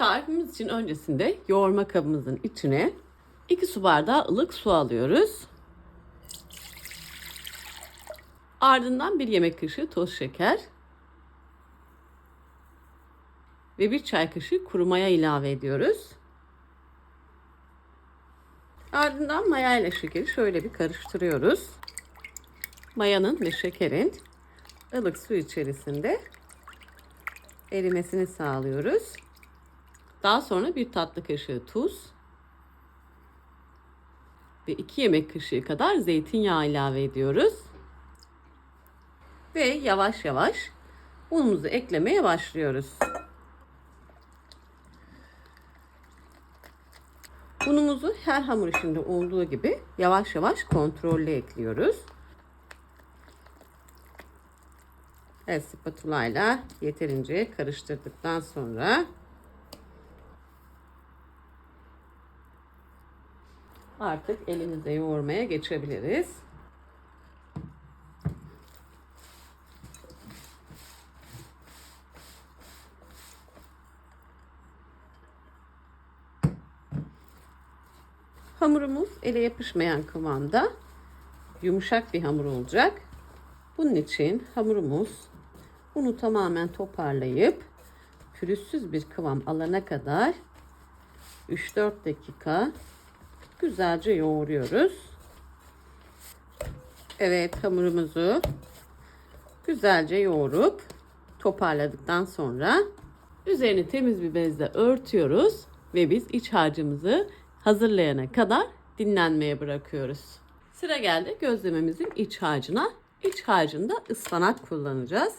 Tarifimiz için öncesinde yoğurma kabımızın içine 2 su bardağı ılık su alıyoruz. Ardından bir yemek kaşığı toz şeker ve bir çay kaşığı kuru maya ilave ediyoruz. Ardından maya ile şekeri şöyle bir karıştırıyoruz. Mayanın ve şekerin ılık su içerisinde erimesini sağlıyoruz. Daha sonra bir tatlı kaşığı tuz ve 2 yemek kaşığı kadar zeytinyağı ilave ediyoruz. Ve yavaş yavaş unumuzu eklemeye başlıyoruz. Unumuzu her hamur işinde olduğu gibi yavaş yavaş kontrollü ekliyoruz. Evet spatula ile yeterince karıştırdıktan sonra artık elimizde yoğurmaya geçebiliriz. Hamurumuz ele yapışmayan kıvamda yumuşak bir hamur olacak. Bunun için hamurumuz unu tamamen toparlayıp pürüzsüz bir kıvam alana kadar 3-4 dakika güzelce yoğuruyoruz. Evet hamurumuzu güzelce yoğurup toparladıktan sonra üzerini temiz bir bezle örtüyoruz ve biz iç harcımızı hazırlayana kadar dinlenmeye bırakıyoruz. Sıra geldi gözlememizin iç harcına. İç harcında ıspanak kullanacağız.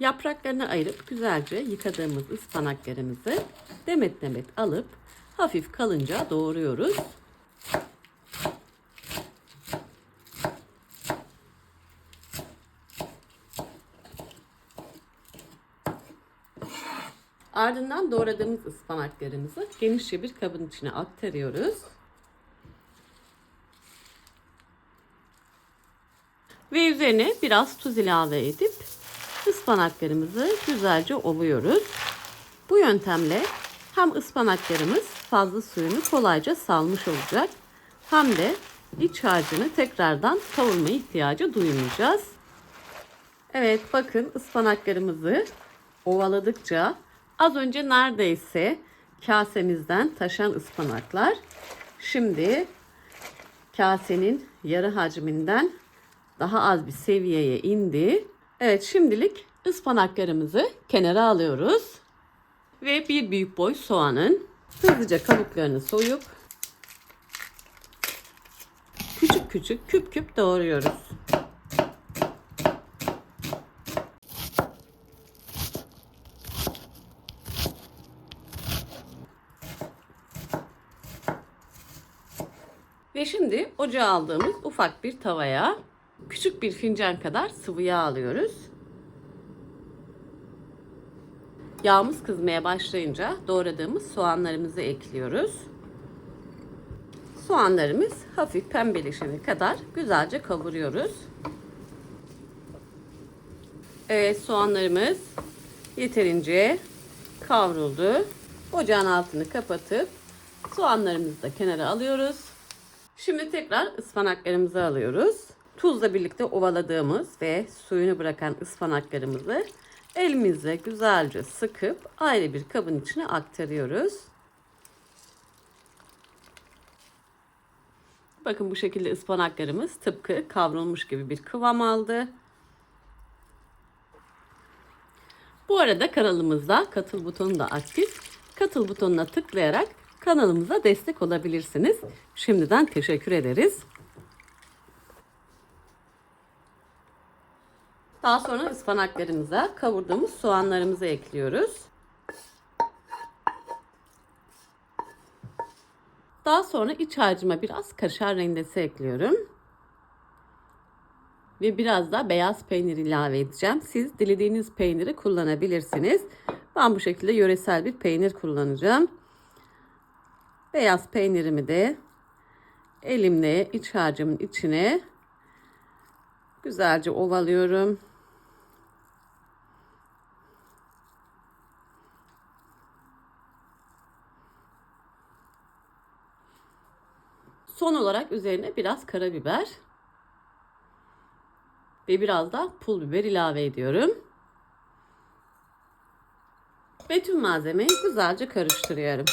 Yapraklarını ayırıp güzelce yıkadığımız ıspanaklarımızı demet demet alıp hafif kalınca doğruyoruz. Ardından doğradığımız ıspanaklarımızı genişçe bir kabın içine aktarıyoruz. Ve üzerine biraz tuz ilave edip ıspanaklarımızı güzelce ovuyoruz. Bu yöntemle hem ıspanaklarımız fazla suyunu kolayca salmış olacak hem de iç harcını tekrardan kavurma ihtiyacı duymayacağız. Evet bakın ıspanaklarımızı ovaladıkça az önce neredeyse kasemizden taşan ıspanaklar şimdi kasenin yarı hacminden daha az bir seviyeye indi. Evet şimdilik ıspanaklarımızı kenara alıyoruz. Ve bir büyük boy soğanın hızlıca kabuklarını soyup küçük küçük küp küp doğruyoruz. Ve şimdi ocağa aldığımız ufak bir tavaya küçük bir fincan kadar sıvı yağ alıyoruz. Yağımız kızmaya başlayınca doğradığımız soğanlarımızı ekliyoruz. Soğanlarımız hafif pembeleşene kadar güzelce kavuruyoruz. Evet soğanlarımız yeterince kavruldu. Ocağın altını kapatıp soğanlarımızı da kenara alıyoruz. Şimdi tekrar ıspanaklarımızı alıyoruz. Tuzla birlikte ovaladığımız ve suyunu bırakan ıspanaklarımızı elimizle güzelce sıkıp ayrı bir kabın içine aktarıyoruz. Bakın bu şekilde ıspanaklarımız tıpkı kavrulmuş gibi bir kıvam aldı. Bu arada kanalımızda katıl butonu da aktif. Katıl butonuna tıklayarak kanalımıza destek olabilirsiniz. Şimdiden teşekkür ederiz. Daha sonra ıspanaklarımıza kavurduğumuz soğanlarımızı ekliyoruz. Daha sonra iç harcıma biraz kaşar rendesi ekliyorum. Ve biraz da beyaz peynir ilave edeceğim. Siz dilediğiniz peyniri kullanabilirsiniz. Ben bu şekilde yöresel bir peynir kullanacağım. Beyaz peynirimi de elimle iç harcımın içine güzelce ovalıyorum. Son olarak üzerine biraz karabiber ve biraz da pul biber ilave ediyorum. Ve tüm malzemeyi güzelce karıştırıyorum.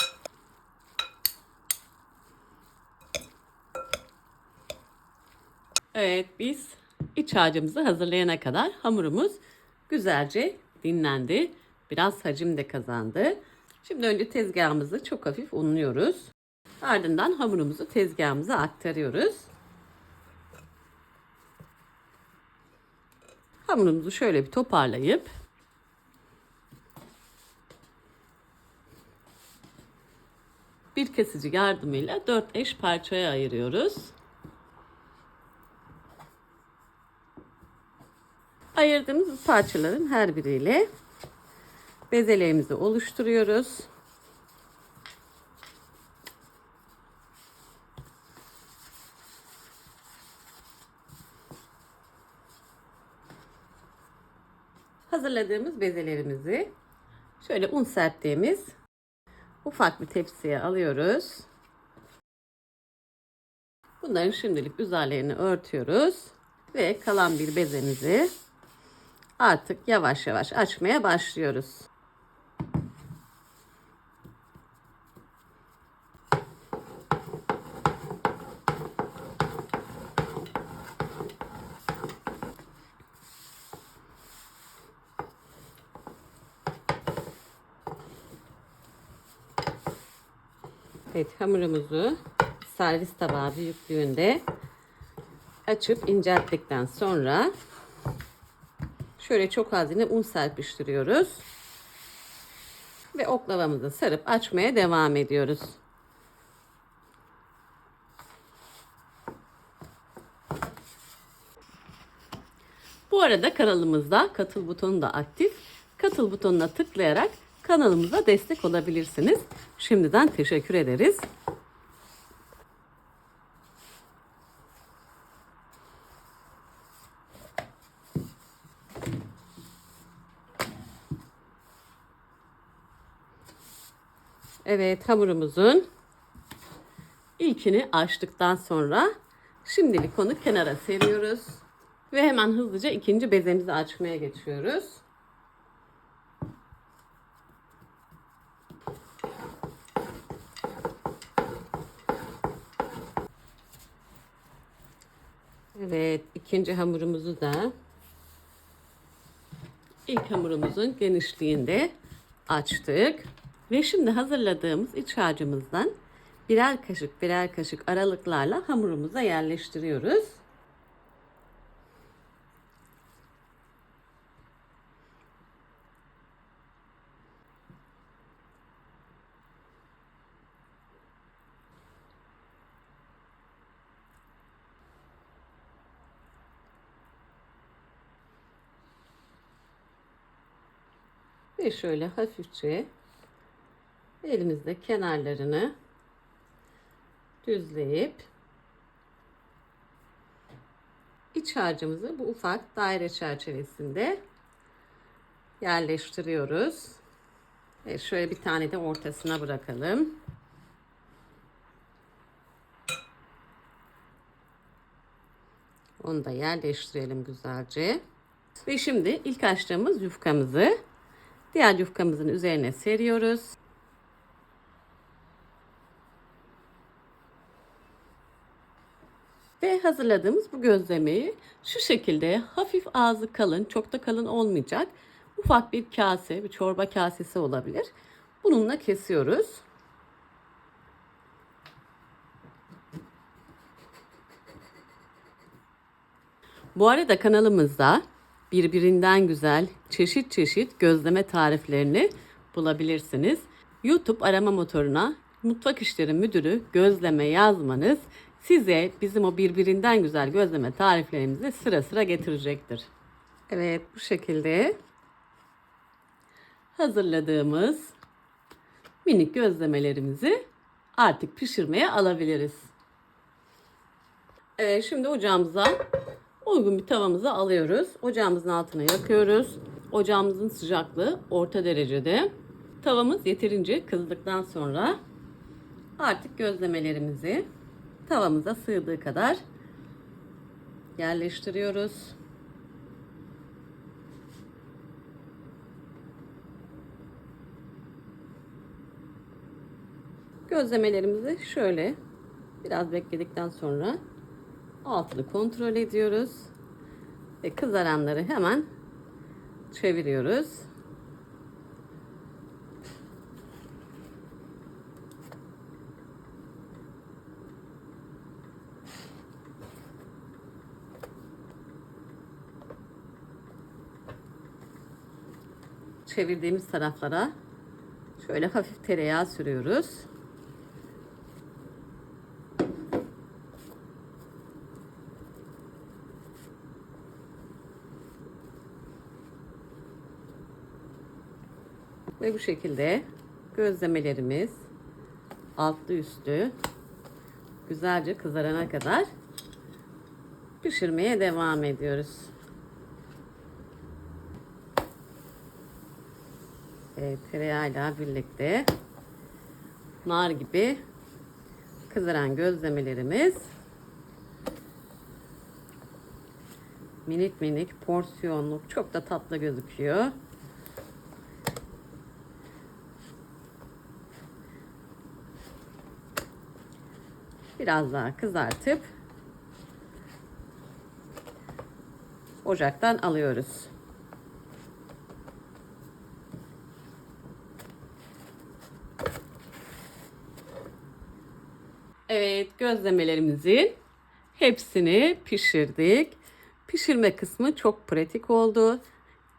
Evet biz iç harcımızı hazırlayana kadar hamurumuz güzelce dinlendi. Biraz hacim de kazandı. Şimdi önce tezgahımızı çok hafif unluyoruz. Ardından hamurumuzu tezgahımıza aktarıyoruz. Hamurumuzu şöyle bir toparlayıp bir kesici yardımıyla 4 eş parçaya ayırıyoruz. Ayırdığımız parçaların her biriyle bezelerimizi oluşturuyoruz. Hazırladığımız bezelerimizi şöyle un serptiğimiz ufak bir tepsiye alıyoruz. Bunların şimdilik üzerlerini örtüyoruz ve kalan bir bezemizi artık yavaş yavaş açmaya başlıyoruz. Evet hamurumuzu servis tabağı büyüklüğünde açıp incelttikten sonra şöyle çok az yine un serpiştiriyoruz. Ve oklavamızı sarıp açmaya devam ediyoruz. Bu arada kanalımızda katıl butonu da aktif. Katıl butonuna tıklayarak kanalımıza destek olabilirsiniz. Şimdiden teşekkür ederiz. Evet hamurumuzun ilkini açtıktan sonra şimdilik onu kenara seriyoruz. Ve hemen hızlıca ikinci bezemizi açmaya geçiyoruz. Evet, ikinci hamurumuzu da ilk hamurumuzun genişliğinde açtık. Ve şimdi hazırladığımız iç harcımızdan birer kaşık birer kaşık aralıklarla hamurumuza yerleştiriyoruz. Ve şöyle hafifçe elimizde kenarlarını düzleyip iç harcımızı bu ufak daire çerçevesinde yerleştiriyoruz. Ve şöyle bir tane de ortasına bırakalım. Onu da yerleştirelim güzelce. Ve şimdi ilk açtığımız yufkamızı diğer yufkamızın üzerine seriyoruz. Ve hazırladığımız bu gözlemeyi şu şekilde hafif ağzı kalın, çok da kalın olmayacak. Ufak bir kase, bir çorba kasesi olabilir. Bununla kesiyoruz. Bu arada kanalımızda birbirinden güzel çeşit çeşit gözleme tariflerini bulabilirsiniz. YouTube arama motoruna Mutfak İşleri Müdürü gözleme yazmanız size bizim o birbirinden güzel gözleme tariflerimizi sıra sıra getirecektir. Evet bu şekilde hazırladığımız minik gözlemelerimizi artık pişirmeye alabiliriz. Evet, şimdi ocağımıza uygun bir tavamızı alıyoruz. Ocağımızın altına yakıyoruz. Ocağımızın sıcaklığı orta derecede. Tavamız yeterince kızdıktan sonra artık gözlemelerimizi tavamıza sığdığı kadar yerleştiriyoruz. Gözlemelerimizi şöyle biraz bekledikten sonra altını kontrol ediyoruz ve kızaranları hemen çeviriyoruz. Çevirdiğimiz taraflara şöyle hafif tereyağı sürüyoruz. Ve bu şekilde gözlemelerimiz altlı üstü güzelce kızarana kadar pişirmeye devam ediyoruz. Evet, tereyağıyla birlikte nar gibi kızaran gözlemelerimiz minik minik porsiyonluk çok da tatlı gözüküyor. Biraz daha kızartıp ocaktan alıyoruz. Evet, gözlemelerimizin hepsini pişirdik. Pişirme kısmı çok pratik oldu.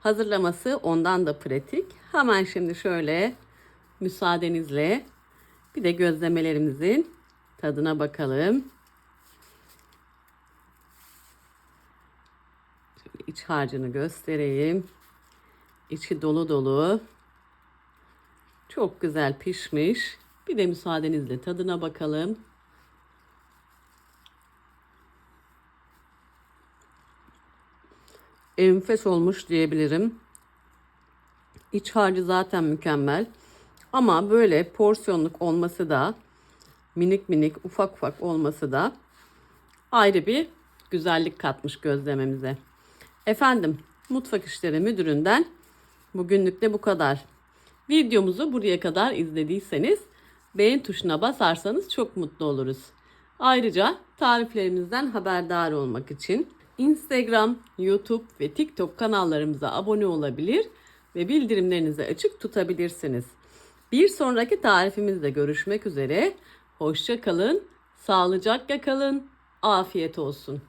Hazırlaması ondan da pratik. Hemen şimdi şöyle müsaadenizle bir de gözlemelerimizin tadına bakalım. Şöyle iç harcını göstereyim. İçi dolu dolu. Çok güzel pişmiş. Bir de müsaadenizle tadına bakalım. enfes olmuş diyebilirim. İç harcı zaten mükemmel. Ama böyle porsiyonluk olması da minik minik ufak ufak olması da ayrı bir güzellik katmış gözlememize. Efendim mutfak işleri müdüründen bugünlük de bu kadar. Videomuzu buraya kadar izlediyseniz beğen tuşuna basarsanız çok mutlu oluruz. Ayrıca tariflerimizden haberdar olmak için Instagram, YouTube ve TikTok kanallarımıza abone olabilir ve bildirimlerinizi açık tutabilirsiniz. Bir sonraki tarifimizde görüşmek üzere. Hoşça kalın, sağlıcakla kalın, afiyet olsun.